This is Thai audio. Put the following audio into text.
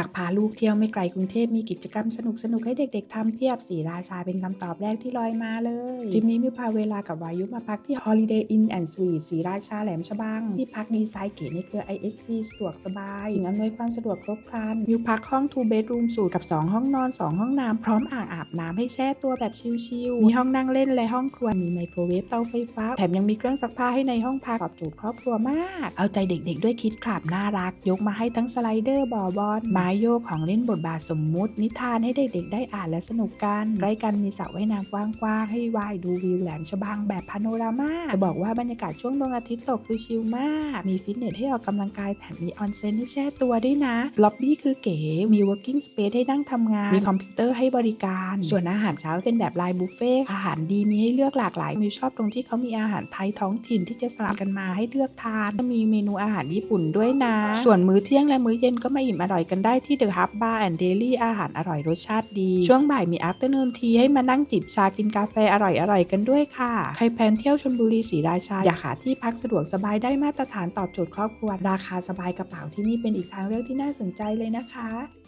ากพาลูกเที่ยวไม่ไกลกรุงเทพมีกิจกรรมสนุกสนุกให้เด็กๆทำเพียบสีราชาเป็นคำตอบแรกที่ลอยมาเลยทริปนี้มิวพาเวลากับวายุมาพักที่ Holiday Inn and Suites สีราชาแหลมฉบัง ที่พักดีไซน์เก๋ในเครือ IST สะดวกสบายสิ่งอำนวยความสะดวกครบครันมิวพักห้อง two bedroom สูตรกับ 2 ห้องนอน 2 ห้องน้ำพร้อมอ่างอาบน้ำให้แช่ตัวแบบชิลๆมีห้องนั่งเล่นและห้องครัวมีไมโครเวฟเตาไฟฟ้าแถมยังมีเครื่องซักผ้าให้ในห้องพักตอบโจทย์ครอบครัวมาก เอาใจเด็กๆ ด้วยคิดคลับน่ารัก ยกมาให้ทั้งสไลเดอร์บอบอลไม้โยกของเล่นบทบาทสมมุติ นิทานให้เด็กๆได้อ่านและสนุกกันใกล้กันมีสระว่ายน้ำกว้างๆให้ว่ายดูวิวแหลมฉบังแบบพาโนรามาจะบอกว่าบรรยากาศช่วงดวงอาทิตย์ตกคือชิลมาก มีฟิตเนสให้ออกกำลังกายแถมมีออนเซ็นให้แช่ตัวด้วยนะ ล็อบบี้คือเก๋ มี working space ให้นั่งทำงาน มีคอมพิวเตอร์ให้บริการ ส่วนอาหารเช้าเป็นแบบไลน์บุฟเฟ่ต์อาหารดีมีให้เลือกหลากหลายมิวชอบตรงที่เขามีอาหารไทยท้องถิ่นที่จะสลับกันมาให้เลือกทานมีเมนูอาหารญี่ปุ่นด้วยนะ ส่วนมื้อเที่ยงและมื้อเย็นก็มาอิ่มอร่อยกันได้ที่ The Hub Bar and Daily อาหารอร่อยรสชาติดี ช่วงบ่ายมี afternoon tea ให้มานั่งจิบชากินกาแฟอร่อยๆกันด้วยค่ะ ใครแพลนเที่ยวชลบุรีศรีราชา อยากหาที่พักสะดวกสบายได้มาตรฐานตอบโจทย์ครอบครัว ราคาสบายกระเป๋าที่นี่เป็นอีกทางเลือกที่น่าสนใจเลยนะคะ